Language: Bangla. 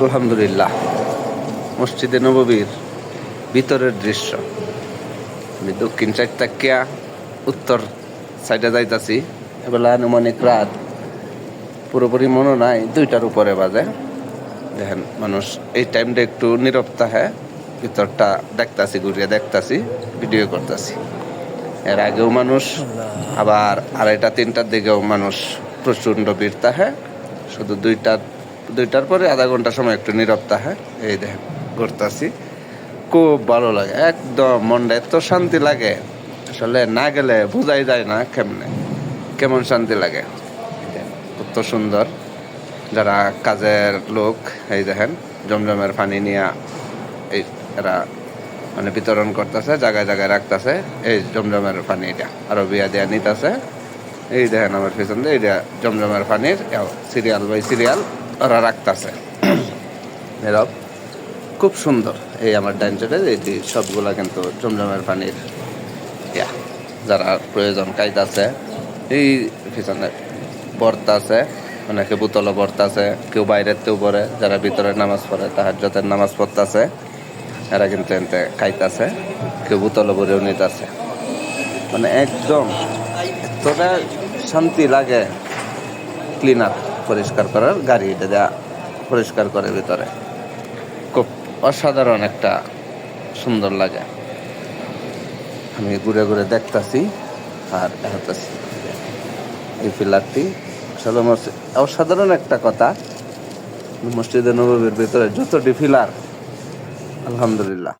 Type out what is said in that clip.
আলহামদুলিল্লাহ। মসজিদে নববীর ভিতরের দৃশ্য। আমি দক্ষিণ সাইড তাকিয়া, উত্তর সাইডে যাইতাছি। এবেলা আনুমানিক রাত। পুরোপুরি মনে নাই, দুইটার উপরে বাজে। দেখেন, মানুষ এই টাইমটা একটু নীরব থাকে। ভিতরটা দেখতাছি, ঘুরিয়ে দেখতাছি, ভিডিও করতেছি। এর আগেও মানুষ, আবার আড়াইটা, তিনটার দিকেও মানুষ প্রচণ্ড ভিড় থাকে। শুধু দুইটা দুইটার পরে আধা ঘণ্টা সময় একটু নীরব থাকে এই দেখেন, ঘুরতাছি। খুব ভালো লাগে, একদম মনটা এত শান্তি লাগে। আসলে না গেলে বোঝাই যায় না কেমনে, কেমন শান্তি লাগে। কত সুন্দর। যারা কাজের লোক, এই দেখেন, জমজমের পানি নিয়ে এই এরা মানে বিতরণ করতেছে, জায়গায় জায়গায় রাখতেছে। এই জমজমের পানি এটা আরও বিয়া দেয়া নিতেছে। এই দেখেন, আমার পিছন দিয়ে এটা জমজমের পানির সিরিয়াল বাই সিরিয়াল ওরা রাখতেছে। এরকম খুব সুন্দর এই আমার ডাইনচরে এই সবগুলা কিন্তু জমজমের পানির ইয়া, যারা প্রয়োজন কাইতাছে এই পিছনে বর্তা আছে, অনেকে বোতলও আছে, কেউ বাইরের তেও পড়ে, যারা ভিতরে নামাজ পড়ে, তাহার যতের নামাজ পড়তাছে, এরা কিন্তু এনতে খাইতাছে, কেউ বোতলে ভরেও নিতেছে। মানে একদম এতটা শান্তি লাগে ক্লিনার পরিষ্কার করার গাড়ি এটা দেয়া পরিষ্কার করে ভিতরে। খুব অসাধারণ একটা সুন্দর লাগে। আমি ঘুরে ঘুরে দেখতাছি আর দেখাতাছি এই পিলারটি অসাধারণ একটা কথা। মসজিদে নবীর ভিতরে যতটি ফিলার আলহামদুলিল্লাহ।